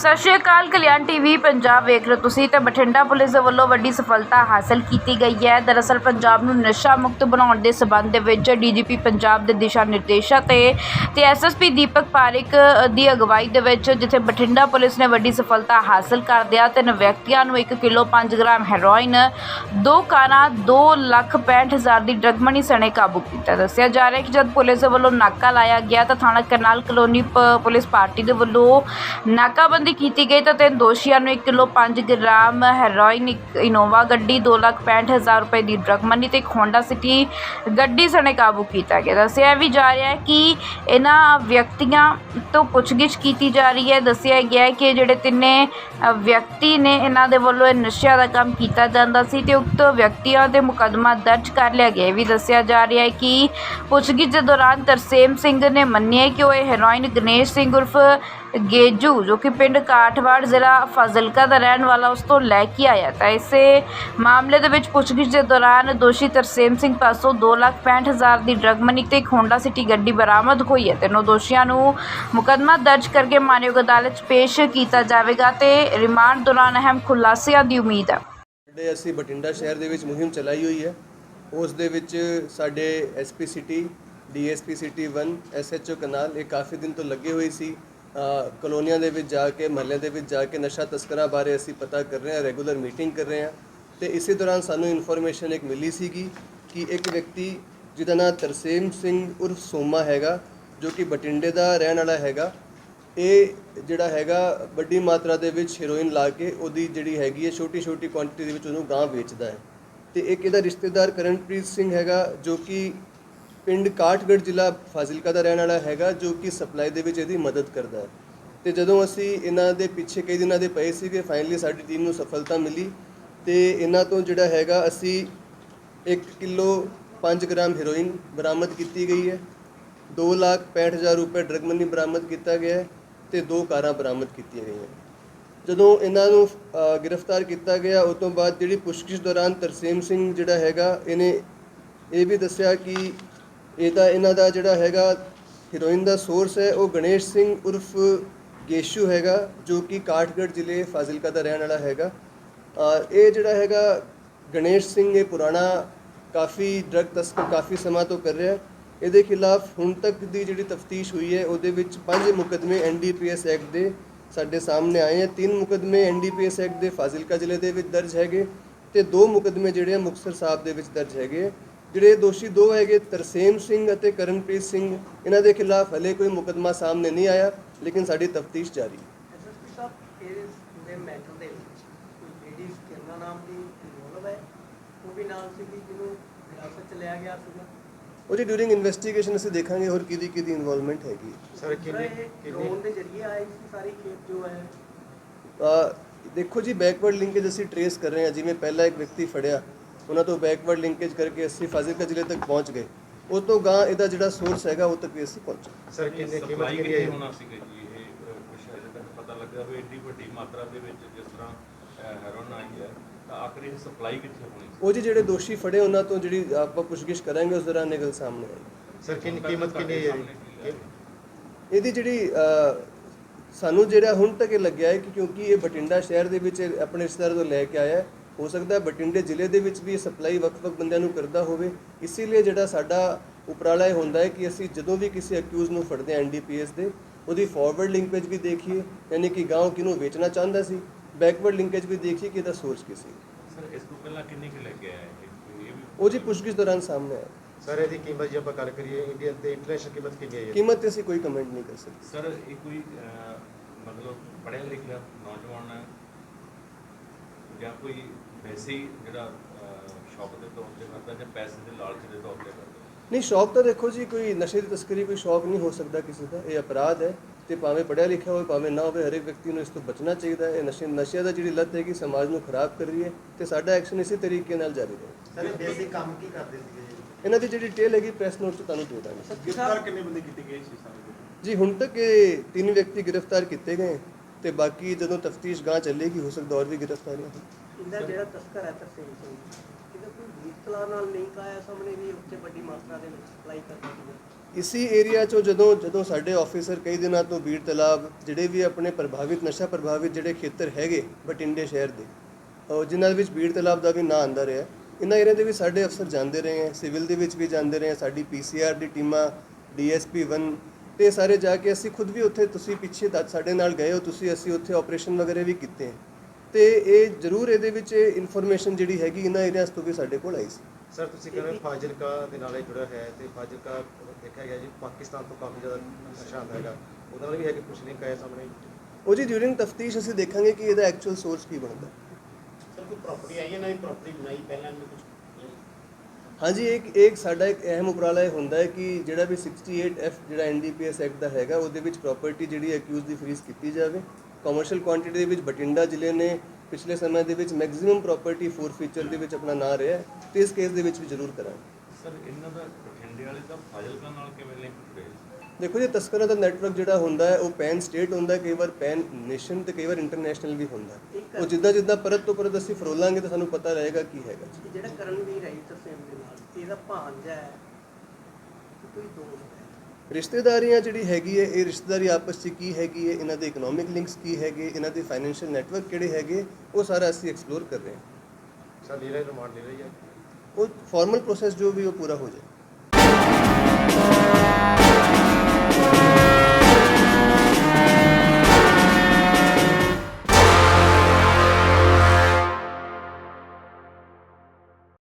ਸਤਿ ਸ਼੍ਰੀ ਅਕਾਲ, ਕਲਿਆਣ ਟੀਵੀ, ਪੰਜਾਬ ਵੇਖ ਰਹੇ ਹੋ ਤੁਸੀਂ ਤੇ ਬਠਿੰਡਾ ਪੁਲਿਸ ਦੇ ਵੱਲੋਂ ਵੱਡੀ ਸਫਲਤਾ ਹਾਸਲ ਕੀਤੀ ਗਈ ਹੈ। ਦਰਅਸਲ ਪੰਜਾਬ ਨੂੰ ਨਸ਼ਾ ਮੁਕਤ ਬਣਾਉਣ ਦੇ ਸਬੰਧ ਦੇ ਵਿੱਚ ਡੀਜੀਪੀ ਪੰਜਾਬ ਦੇ ਦਿਸ਼ਾ ਨਿਰਦੇਸ਼ਾਂ ਤੇ ਤੇ ਐਸਐਸਪੀ ਦੀਪਕ ਪਾਰਿਕ ਦੀ ਅਗਵਾਈ ਦੇ ਵਿੱਚ ਜਿੱਥੇ ਬਠਿੰਡਾ ਪੁਲਿਸ ਨੇ ਵੱਡੀ ਸਫਲਤਾ ਹਾਸਲ ਕਰਦਿਆਂ ਤਿੰਨ ਵਿਅਕਤੀਆਂ ਨੂੰ 1 ਕਿਲੋ 5 ਗ੍ਰਾਮ ਹੈਰੋਇਨ, ਦੋ ਕਾਰਾਂ 2 ਲੱਖ 65 ਹਜ਼ਾਰ ਦੀ ਡਰਗ ਮਨੀ ਸਣੇ ਕਾਬੂ ਕੀਤਾ। ਦੱਸਿਆ ਜਾ ਰਿਹਾ ਕਿ ਜਦ ਪੁਲਿਸ ਦੇ ਵੱਲੋਂ ਨਾਕਾ ਲਾਇਆ ਗਿਆ ਤਾਂ ਥਾਣਾ ਕਰਨਾਲ ਕਲੋਨੀ ਪ- ਪੁਲਿਸ ਪਾਰਟੀ ਦੇ ਵੱਲੋਂ ਨਾਕਾਬੰਦੀ ਕੀਤੀ ਗਈ ਤਾਂ ਤਿੰਨ ਦੋਸ਼ੀਆਂ ਨੂੰ 1 ਕਿਲੋ 5 ਗ੍ਰਾਮ ਹੈਰੋਇਨ, ਇੱਕ ਇਨੋਵਾ ਗੱਡੀ 2 ਲੱਖ 65 ਹਜ਼ਾਰ ਰੁਪਏ ਦੀ ਡਰਗ ਮਨੀ ਤੇ ਇੱਕ ਹੋਂਡਾ ਸਿਟੀ ਗੱਡੀ ਸਣੇ ਕਾਬੂ ਕੀਤਾ ਗਿਆ। ਦੱਸਿਆ ਵੀ ਜਾ ਰਿਹਾ ਹੈ ਕਿ ਇਹਨਾਂ ਵਿਅਕਤੀਆਂ ਤੋਂ ਪੁੱਛਗਿੱਛ ਕੀਤੀ ਜਾ ਰਹੀ ਹੈ। ਦੱਸਿਆ ਗਿਆ ਹੈ ਕਿ ਜਿਹੜੇ ਤਿੰਨੇ ਵਿਅਕਤੀ ਨੇ ਇਹਨਾਂ ਦੇ ਵੱਲੋਂ ਇਹ ਨਸ਼ਿਆਂ ਦਾ ਕੰਮ ਕੀਤਾ ਜਾਂਦਾ ਸੀ ਤੇ ਉਕਤ ਵਿਅਕਤੀਆਂ ਤੇ ਮੁਕੱਦਮਾ ਦਰਜ ਕਰ ਲਿਆ ਗਿਆ। ਹੈ ਵੀ ਦੱਸਿਆ ਜਾ ਰਿਹਾ ਹੈ ਕਿ ਪੁੱਛਗਿੱਛ ਦੇ ਦੌਰਾਨ ਤਰਸੇਮ ਸਿੰਘ ਨੇ ਮੰਨਿਆ ਕਿ ਉਹ ਇਹ ਹੈਰੋਇਨ ਗਣੇਸ਼ ਸਿੰਘ ਉਰਫ ਗੇਜੂ ਜੋ ਕਿ ਪਿੰਡ ਕਾਠਵਾੜ ਜ਼ਿਲ੍ਹਾ ਫਾਜ਼ਿਲਕਾ ਦਾ ਰਹਿਣ ਵਾਲਾ ਉਸ ਤੋਂ ਲੈ ਕੇ ਆਇਆ ਤਾਂ ਇਸੇ ਮਾਮਲੇ ਦੇ ਵਿੱਚ ਪੁੱਛਗਿੱਛ ਦੇ ਦੌਰਾਨ ਦੋਸ਼ੀ ਤਰਸੇਮ ਸਿੰਘ ਪਾਸੋਂ 2,65,000 ਦੀ ਡਰੱਗ ਮਨੀ ਤੇ ਇੱਕ ਹੋਂਡਾ ਸਿਟੀ ਗੱਡੀ ਬਰਾਮਦ ਹੋਈ ਹੈ ਤਿੰਨੋਂ ਦੋਸ਼ੀਆਂ ਨੂੰ ਮੁਕੱਦਮਾ ਦਰਜ ਕਰਕੇ ਮਾਨਯੋਗ ਅਦਾਲਤ 'ਚ ਪੇਸ਼ ਕੀਤਾ ਜਾਵੇਗਾ ਤੇ ਰਿਮਾਂਡ ਦੌਰਾਨ ਅਹਿਮ ਖੁਲਾਸਿਆਂ ਦੀ ਉਮੀਦ ਹੈ। ਜਿਹੜੇ ਅਸੀਂ ਬਠਿੰਡਾ ਸ਼ਹਿਰ ਦੇ ਵਿੱਚ ਮੁਹਿੰਮ ਚਲਾਈ ਹੋਈ ਹੈ। ਉਸ ਦੇ ਵਿੱਚ ਸਾਡੇ SP city DSP city 1 SHO ਕਨਾਲ ਇਹ ਕਾਫੀ ਦਿਨ ਤੋਂ ਲੱਗੇ ਹੋਏ ਸੀ। ਕਲੋਨੀਆਂ ਦੇ ਵਿੱਚ ਜਾ ਕੇ ਮਹੱਲੇ ਦੇ ਵਿੱਚ ਜਾ ਕੇ ਨਸ਼ਾ ਤਸਕਰਾਂ ਬਾਰੇ ਅਸੀਂ ਪਤਾ ਕਰ ਰਹੇ ਹਾਂ, ਰੈਗੂਲਰ ਮੀਟਿੰਗ ਕਰ ਰਹੇ ਹਾਂ। ਤੇ ਇਸੇ ਦੌਰਾਨ ਸਾਨੂੰ ਇਨਫੋਰਮੇਸ਼ਨ ਇੱਕ ਮਿਲੀ ਸੀਗੀ ਕਿ ਇੱਕ ਵਿਅਕਤੀ ਜਿਹਦਾ ਨਾਮ ਤਰਸੇਮ ਸਿੰਘ ਉਰਫ ਸੋਮਾ ਹੈਗਾ, ਜੋ ਕਿ ਬਠਿੰਡੇ ਦਾ ਰਹਿਣ ਵਾਲਾ ਹੈਗਾ। ਇਹ ਜਿਹੜਾ ਹੈਗਾ, ਵੱਡੀ ਮਾਤਰਾ ਦੇ ਵਿੱਚ ਹੀਰੋਇਨ ਲਾ ਕੇ ਉਹਦੀ ਜਿਹੜੀ ਹੈਗੀ ਹੈ ਛੋਟੀ ਛੋਟੀ ਕੁਆਂਟੀਟੀ ਦੇ ਵਿੱਚ ਉਹਨੂੰ ਗਾਂ ਵੇਚਦਾ ਹੈ। ਤੇ ਇੱਕ ਇਹਦਾ ਰਿਸ਼ਤੇਦਾਰ ਕਰਨਪ੍ਰੀਤ ਸਿੰਘ ਹੈਗਾ, ਜੋ ਕਿ ਪਿੰਡ ਕਾਠਗੜ੍ਹ ਜ਼ਿਲ੍ਹਾ ਫਾਜ਼ਿਲਕਾ ਦਾ ਰਹਿਣ ਵਾਲਾ ਹੈਗਾ, ਜੋ ਕਿ ਸਪਲਾਈ ਦੇ ਵਿੱਚ ਇਹਦੀ ਮਦਦ ਕਰਦਾ ਹੈ। ਤੇ ਜਦੋਂ ਅਸੀਂ ਇਹਨਾਂ ਦੇ ਪਿੱਛੇ ਕਈ ਦਿਨਾਂ ਦੇ ਪਏ ਸੀਗੇ ਫਾਈਨਲੀ ਸਾਡੀ ਟੀਮ ਨੂੰ ਸਫਲਤਾ ਮਿਲੀ ਤੇ ਇਹਨਾਂ ਤੋਂ ਜਿਹੜਾ ਹੈਗਾ, ਅਸੀਂ 1 ਕਿਲੋ 5 ਗ੍ਰਾਮ ਹੀਰੋਇਨ ਬਰਾਮਦ ਕੀਤੀ ਗਈ ਹੈ। 2 ਲੱਖ 65 ਹਜ਼ਾਰ ਰੁਪਏ ਡਰਗ ਮਨੀ ਬਰਾਮਦ ਕੀਤਾ ਗਿਆ ਹੈ ਤੇ ਦੋ ਕਾਰਾਂ ਬਰਾਮਦ ਕੀਤੀਆਂ ਗਈਆਂ ਜਦੋਂ ਇਹਨਾਂ ਨੂੰ ਗ੍ਰਿਫਤਾਰ ਕੀਤਾ ਗਿਆ, ਉਸ ਤੋਂ ਬਾਅਦ ਜਿਹੜੀ ਪੁੱਛਗਿੱਛ ਦੌਰਾਨ ਤਰਸੇਮ ਸਿੰਘ ਜਿਹੜਾ ਹੈਗਾ, ਇਹਨੇ ਇਹ ਵੀ ਦੱਸਿਆ ਕਿ ਇਹ ਤਾਂ ਇਹਨਾਂ ਦਾ ਜਿਹੜਾ ਹੈਗਾ ਹੀਰੋਇਨ ਦਾ ਸੋਰਸ ਹੈ, ਉਹ ਗਣੇਸ਼ ਸਿੰਘ ਉਰਫ ਗੇਸ਼ੂ ਹੈਗਾ, ਜੋ ਕਿ ਕਾਠਗੜ੍ਹ ਜ਼ਿਲ੍ਹੇ ਫਾਜ਼ਿਲਕਾ ਦਾ ਰਹਿਣ ਵਾਲਾ ਹੈਗਾ। ਇਹ ਜਿਹੜਾ ਹੈਗਾ ਗਣੇਸ਼ ਸਿੰਘ, ਇਹ ਪੁਰਾਣਾ ਕਾਫੀ ਡਰਗ ਤਸਕਰ ਕਾਫੀ ਸਮਾਂ ਤੋਂ ਕਰ ਰਿਹਾ। ਹੈ ਇਹਦੇ ਖਿਲਾਫ ਹੁਣ ਤੱਕ ਦੀ ਜਿਹੜੀ ਤਫਤੀਸ਼ ਹੋਈ ਹੈ, ਉਹਦੇ ਵਿੱਚ ਪੰਜ ਮੁਕਦਮੇ ਐਨਡੀਪੀਐਸ ਐਕਟ ਦੇ ਸਾਡੇ ਸਾਹਮਣੇ ਆਏ ਹੈ। ਤਿੰਨ ਮੁਕਦਮੇ ਐਨਡੀਪੀਐਸ ਐਕਟ ਦੇ ਫਾਜ਼ਿਲਕਾ ਜ਼ਿਲ੍ਹੇ ਦੇ ਵਿੱਚ ਦਰਜ ਹੈਗੇ ਤੇ ਦੋ ਮੁਕਦਮੇ ਜਿਹੜੇ ਆ ਮੁਕਤਸਰ ਸਾਹਿਬ ਦੇ ਵਿੱਚ ਦਰਜ ਹੈਗੇ ਜਿਹੜੇ ਦੋਸ਼ੀ ਦੋ ਹੈਗੇ ਤਰਸੇਮ ਸਿੰਘ ਅਤੇ ਕਰਨਪ੍ਰੀਤ ਸਿੰਘ ਇਹਨਾਂ ਦੇ ਖਿਲਾਫ ਹਲੇ ਕੋਈ ਮੁਕਦਮਾ ਸਾਹਮਣੇ ਨਹੀਂ ਆਇਆ ਲੇਕਿਨ ਸਾਡੀ ਤਫਤੀਸ਼ ਜਾਰੀ ਹੈ। ਐਸਐਸਪੀ ਸਾਹਿਬ ਇਸ ਪੂਰੇ ਮੈਟਰ ਦੇ ਵਿੱਚ ਕੋਈ ਲੇਡੀਜ਼ ਕਿਰਨਾ ਨਾਮ ਦੀ ਇਨਵੋਲਵ ਹੈ? ਉਹ ਵੀ ਨਾਲ ਸੀ ਜਿਹਨੂੰ ਹਿਰਾਸਤ ਚ ਲਿਆ ਗਿਆ ਸੀਗਾ। ਉਹ ਜੀ ਡਿਊਰਿੰਗ ਇਨਵੈਸਟੀਗੇਸ਼ਨ ਅਸੀਂ ਦੇਖਾਂਗੇ ਹੋਰ ਕਿਹਦੀ ਕਿਹਦੀ ਇਨਵੋਲਵਮੈਂਟ ਹੈਗੀ ਸਰ ਕਿੰਨੇ ਡਰੋਨ ਦੇ ਜ਼ਰੀਏ ਆਈ ਸੀ ਸਾਰੀ ਖੇਪ ਜੋ ਹੈ? ਅ, ਦੇਖੋ ਜੀ ਬੈਕਵਰਡ ਲਿੰਕੇਜ ਅਸੀਂ ਟਰੇਸ ਕਰ ਰਹੇ ਹਾਂ ਜਿਵੇਂ ਪਹਿਲਾ ਇੱਕ ਵਿਅਕਤੀ ਫੜਿਆ ਉਹਨਾਂ ਤੋਂ ਬੈਕਵਰਡ ਲਿੰਕੇਜ ਕਰਕੇ ਅਸੀਂ ਫਾਜ਼ਿਲਕਾ ਜ਼ਿਲ੍ਹੇ ਤੱਕ ਪਹੁੰਚ ਗਏ। ਉਸ ਤੋਂ ਗਾਂ ਇਹਦਾ ਜਿਹੜਾ ਸੋਰਸ ਹੈਗਾ ਉਹ ਤੱਕ ਵੀ ਅਸੀਂ ਪਹੁੰਚੇ। ਸਰ ਕਿੰਨੇ ਕੀਮਤ ਕਿੰਨੀ ਹੈ ਹੋਣਾ ਸੀਗਾ ਜੀ? ਇਹ ਕੁਝ ਅਜੇ ਤੱਕ ਪਤਾ ਲੱਗਾ ਵੀ ਏਡੀ ਵੱਡੀ ਮਾਤਰਾ ਦੇ ਵਿੱਚ ਜਿਸ ਤਰ੍ਹਾਂ ਹੈਰੋਨ ਆਈ ਹੈ ਤਾਂ ਆਖਰੀ ਸਪਲਾਈ ਕਿੱਥੇ ਹੋਣੀ ਸੀ? ਉਹ ਜੀ ਜਿਹੜੇ ਦੋਸ਼ੀ ਫੜੇ ਉਹਨਾਂ ਤੋਂ ਜਿਹੜੀ ਆਪਾਂ ਪੁੱਛਗਿੱਛ ਕਰਾਂਗੇ ਉਸ ਦੌਰਾਨ ਗੱਲ ਸਾਹਮਣੇ ਆਏਗੀ ਸਰ ਕਿੰਨੀ ਕੀਮਤ ਕਿੰਨੀ ਹੈ? ਇਹਦੀ ਜਿਹੜੀ ਸਾਨੂੰ ਜਿਹੜਾ ਹੁਣ ਤੱਕ ਇਹ ਲੱਗਿਆ ਹੈ ਕਿ ਕਿਉਂਕਿ ਇਹ ਬਠਿੰਡਾ ਸ਼ਹਿਰ ਦੇ ਵਿੱਚ ਆਪਣੇ ਰਿਸ਼ਤੇਦਾਰ ਤੋਂ ਲੈ ਕੇ ਆਇਆ ਹੈ, ਹੋ ਸਕਦਾ ਹੈ ਬਠਿੰਡੇ ਜ਼ਿਲ੍ਹੇ ਦੇ ਵਿੱਚ ਵੀ ਇਹ ਸਪਲਾਈ ਵੱਖ-ਵੱਖ ਬੰਦਿਆਂ ਨੂੰ ਕਰਦਾ ਹੋਵੇ। ਇਸੇ ਲਈ ਜਿਹੜਾ ਸਾਡਾ ਉਪਰਾਲਾ ਇਹ ਹੁੰਦਾ ਹੈ ਕਿ ਅਸੀਂ ਜਦੋਂ ਵੀ ਕਿਸੇ ਅਕਿਊਜ਼ ਨੂੰ ਫੜਦੇ ਹਾਂ ਐਨਡੀਪੀਐਸ ਦੇ ਉਹਦੀ ਫਾਰਵਰਡ ਲਿੰਕੇਜ ਵੀ ਦੇਖੀਏ ਯਾਨੀ ਕਿ ਗਾਂਵ ਕਿਹਨੂੰ ਵੇਚਣਾ ਚਾਹੁੰਦਾ ਸੀ ਬੈਕਵਰਡ ਲਿੰਕੇਜ ਵੀ ਦੇਖੀਏ ਕਿ ਇਹਦਾ ਸੋਰਸ ਕੀ ਸੀ। ਸਰ ਇਸ ਤੋਂ ਪਹਿਲਾਂ ਕਿੰਨੀ ਕੁ ਲੱਗਿਆ ਹੈ? ਉਹ ਜੀ ਪੁੱਛਗਿੱਛ ਦੌਰਾਨ ਸਾਹਮਣੇ ਆਇਆ। ਸਰ ਇਹਦੀ ਕੀਮਤ ਜੇ ਆਪਾਂ ਗੱਲ ਕਰੀਏ ਇੰਡੀਅਨ ਤੇ ਇੰਟਰਨੈਸ਼ਨਲ ਕੀਮਤ ਕਿੰਨੀ ਹੈ? ਕੀਮਤ ਤੇ ਅਸੀਂ ਕੋਈ ਕਮੈਂਟ ਨਹੀਂ ਕਰ ਸਕਦੇ। ਸਰ ਇਹ ਕੋਈ ਮਤਲਬ ਪੜ੍ਹਿਆ ਲਿਖਿਆ ਨੌਜਵਾਨ ਹੈ ਜਾਂ ਕੋਈ ਵੈਸੇ ਹੀ ਜਿਹੜਾ ਸ਼ੌਪ ਦੇ ਤੌਰ ਤੇ ਕਰਦਾ ਜਾਂ ਪੈਸੇ ਦੇ ਲਾਲਚ ਦੇ ਤੌਰ ਤੇ ਕਰਦਾ ਨਹੀਂ ਸ਼ੌਕ ਤਾਂ ਦੇਖੋ ਜੀ ਕੋਈ ਨਸ਼ੇ ਦੀ ਤਸਕਰੀ ਕੋਈ ਸ਼ੌਕ ਨਹੀਂ ਹੋ ਸਕਦਾ ਕਿਸੇ ਦਾ। ਇਹ ਅਪਰਾਧ ਹੈ ਤੇ ਭਾਵੇਂ ਪੜਿਆ ਲਿਖਿਆ ਹੋਵੇ ਭਾਵੇਂ ਨਾ ਹੋਵੇ ਹਰੇਕ ਵਿਅਕਤੀ ਨੂੰ ਇਸ ਤੋਂ ਬਚਣਾ ਚਾਹੀਦਾ ਹੈ। ਇਹ ਨਸ਼ੇ ਨਸ਼ਿਆਂ ਦਾ ਜਿਹੜੀ ਲੱਤ ਹੈਗੀ ਸਮਾਜ ਨੂੰ ਖਰਾਬ ਕਰ ਰਹੀ ਹੈ ਤੇ ਸਾਡਾ ਐਕਸ਼ਨ ਇਸੇ ਤਰੀਕੇ ਨਾਲ ਜਾਰੀ ਰਹੇ। ਸਰ ਇਹ ਬੇਸਿਕ ਕੰਮ ਕੀ ਕਰਦੇ ਸੀਗੇ ਜੀ? ਇਹਨਾਂ ਦੀ ਜਿਹੜੀ ਡਿਟੇਲ ਹੈਗੀ ਪ੍ਰੈਸ ਨੋਟ 'ਚ ਤੁਹਾਨੂੰ ਦੇ ਦਾਂਗੇ। ਗ੍ਰਿਫਤਾਰ ਕਿੰਨੇ ਬੰਦੇ ਕੀਤੇ ਗਏ ਸੀ ਸਾਰੇ ਜੀ ਹੁਣ ਤੱਕ ਇਹ ਤਿੰਨ ਵਿਅਕਤੀ ਗ੍ਰਿਫਤਾਰ ਕੀਤੇ ਗਏ ਤੇ ਬਾਕੀ ਜਦੋਂ ਤਫਤੀਸ਼ ਗਾਂ ਚੱਲੇਗੀ ਹੋ ਸਕਦਾ ਹੋਰ ਵੀ ਗ੍ਰਿਫਤਾਰੀਆਂ ਹੋਣ। ਇਹਦਾ ਜਿਹੜਾ ਤਸਕਰ ਹੈ ਤਰਸੇਮ ਸਿੰਘ ਇਹਦਾ ਕੋਈ ਵੀਰ ਤਲਾ ਨਾਲ ਲਿੰਕ ਆਇਆ ਸਾਹਮਣੇ ਵੀ ਉੱਥੇ ਵੱਡੀ ਮਾਤਰਾ ਦੇ ਵਿੱਚ ਸਪਲਾਈ ਕਰਦਾ ਸੀਗਾ ਇਸੀ ਏਰੀਆ ਚੋਂ ਜਦੋਂ ਜਦੋਂ ਸਾਡੇ ਆਫੀਸਰ ਕਈ ਦਿਨਾਂ ਤੋਂ ਬੀੜ ਤਲਾਬ ਜਿਹੜੇ ਵੀ ਆਪਣੇ ਪ੍ਰਭਾਵਿਤ, ਨਸ਼ਾ ਪ੍ਰਭਾਵਿਤ ਜਿਹੜੇ ਖੇਤਰ ਹੈਗੇ ਬਟਿੰਡੇ ਸ਼ਹਿਰ ਦੇ, ਅਹ ਜਿਨ੍ਹਾਂ ਦੇ ਵਿੱਚ ਬੀੜ ਤਲਾਬ ਦਾ ਵੀ ਨਾਂ ਆਂਦਾ ਰਿਹਾ ਇਹਨਾਂ ਏਰੀਆ ਦੇ ਵਿੱਚ ਸਾਡੇ ਅਫਸਰ ਜਾਂਦੇ ਰਹੇ ਹੈ, ਸਿਵਲ ਦੇ ਵਿੱਚ ਵੀ ਜਾਂਦੇ ਰਹੇ ਹੈ, ਸਾਡੀ ਪੀਸੀਆਰ ਦੀ ਟੀਮਾਂ ਡੀਐਸਪੀ 1 ਤੇ ਸਾਰੇ ਜਾ ਕੇ ਅਸੀਂ ਖੁਦ ਵੀ ਉੱਥੇ ਤੁਸੀਂ ਪਿੱਛੇ ਤੱਕ ਸਾਡੇ ਨਾਲ ਗਏ ਹੋ, ਤੁਸੀਂ ਅਸੀਂ ਉੱਥੇ ਆਪਰੇਸ਼ਨ ਵਗੈਰੇ ਵੀ ਕੀਤੇ ਹੈ। ਤੇ ਇਹ ਜ਼ਰੂਰ ਇਹਦੇ ਵਿੱਚ ਇਨਫੋਰਮੇਸ਼ਨ ਜਿਹੜੀ ਹੈਗੀ ਇਹਨਾਂ ਏਰੀਆਸ ਤੋਂ ਵੀ ਸਾਡੇ ਕੋਲ ਆਈ ਸੀ। ਸਰ ਤੁਸੀਂ ਕਹਿੰਦੇ ਫਾਜ਼ਿਲਕਾ ਦੇ ਨਾਲ ਇਹ ਜੁੜਿਆ ਹੈ ਤੇ ਫਾਜ਼ਿਲਕਾ ਦੇਖਿਆ ਗਿਆ ਜੀ ਪਾਕਿਸਤਾਨ ਤੋਂ ਕਾਫੀ ਜ਼ਿਆਦਾ ਨਸ਼ਾ ਆਉਂਦਾ ਹੈਗਾ। ਉਹਦਾ ਨਾਲ ਵੀ ਹੈ ਕਿ ਕੁਝ ਨਹੀਂ ਕਹੇ ਸਾਹਮਣੇ? ਉਹ ਜੀ ਡਿਊਰਿੰਗ ਤਫਤੀਸ਼ ਅਸੀਂ ਦੇਖਾਂਗੇ ਕਿ ਇਹਦਾ ਐਕਚੁਅਲ ਸੋਰਸ ਕੀ ਬਣਦਾ। ਸਰ ਕੋਈ ਪ੍ਰਾਪਰਟੀ ਆਈ ਹੈ ਨਵੀਂ ਪ੍ਰਾਪਰਟੀ ਬਣਾਈ ਪਹਿਲਾਂ ਵੀ ਕੁਝ ਹਾਂਜੀ ਇੱਕ ਇੱਕ ਸਾਡਾ ਇੱਕ ਅਹਿਮ ਉਪਰਾਲਾ ਇਹ ਹੁੰਦਾ ਹੈ ਕਿ ਜਿਹੜਾ ਵੀ 68F ਜਿਹੜਾ ਐਨਡੀਪੀਐਸ ਐਕਟ ਦਾ ਹੈਗਾ ਉਹਦੇ ਵਿੱਚ ਪ੍ਰਾਪਰਟੀ ਜਿਹੜੀ ਅਕਿਊਜ਼ ਦੀ ਫਰੀਜ਼ ਕੀਤੀ ਜਾਵੇ। ਕਮਰਸ਼ੀਅਲ ਕੁਆਂਟੀਟੀ ਦੇ ਵਿੱਚ ਬਠਿੰਡਾ ਜ਼ਿਲ੍ਹੇ ਨੇ ਪਿਛਲੇ ਸਮੇਂ ਦੇ ਵਿੱਚ ਮੈਕਸਿਮਮ ਪ੍ਰਾਪਰਟੀ ਫੋਰ ਫੀਚਰ ਦੇ ਵਿੱਚ ਆਪਣਾ ਨਾਂ ਰਿਹਾ ਤੇ ਇਸ ਕੇਸ ਦੇ ਵਿੱਚ ਵੀ ਜ਼ਰੂਰ ਕਰਾਂਗੇ। ਸਰ ਇਹਨਾਂ ਦਾ ਬਠਿੰਡੇ ਵਾਲੇ ਦਾ ਫਾਜ਼ਿਲਕਾ ਨਾਲ ਕਿਵੇਂ ਲਿੰਕ ਜੀ? ਦੇਖੋ ਜੀ ਤਸਕਰਾਂ ਦਾ ਨੈਟਵਰਕ ਜਿਹੜਾ ਹੁੰਦਾ ਹੈ ਉਹ ਪੈਨ ਸਟੇਟ ਹੁੰਦਾ ਹੈ ਕਈ ਵਾਰ ਪੈਨ ਨੇਸ਼ਨ ਤੇ ਕਈ ਵਾਰ ਇੰਟਰਨੈਸ਼ਨਲ ਵੀ ਹੁੰਦਾ ਹੈ। ਉਹ ਜਿੱਦਾਂ ਜਿੱਦਾਂ ਪਰਤ ਤੋਂ ਪਰਤ ਅਸੀਂ ਫਰੋਲਾਂਗੇ ਤਾਂ ਸਾਨੂੰ ਪਤਾ ਰਹੇਗਾ ਕੀ ਹੈਗਾ ਜੀ। ਜਿਹੜਾ ਕਰਨਵੀਰ ਹੈ ਜੀ ਤਰਸੇਮ ਦੇ ਨਾਲ ਇਹਦਾ ਭਾਂਜਾ ਹੈ ਕੋਈ ਦੋਸਤ ਹੈ ਰਿਸ਼ਤੇਦਾਰੀਆਂ ਜਿਹੜੀ ਹੈਗੀ ਹੈ ਇਹ ਰਿਸ਼ਤੇਦਾਰੀ ਆਪਸ 'ਚ ਕੀ ਹੈਗੀ ਹੈ ਇਹਨਾਂ ਦੇ ਇਕਨੋਮਿਕ ਲਿੰਕਸ ਕੀ ਹੈਗੇ ਇਹਨਾਂ ਦੇ ਫਾਈਨੈਂਸ਼ੀਅਲ ਨੈਟਵਰਕ ਕਿਹੜੇ ਹੈਗੇ ਉਹ ਸਾਰਾ ਅਸੀਂ ਐਕਸਪਲੋਰ ਕਰ ਰਹੇ ਹਾਂ। ਸਰ ਲੀਲਾ ਰਿਮਾਂਡ ਲੈ ਰਹੀ ਹੈ ਉਹ ਫਾਰਮਲ ਪ੍ਰੋਸੈਸ ਜੋ ਵੀ ਉਹ ਪੂਰਾ ਹੋ ਜਾਏ।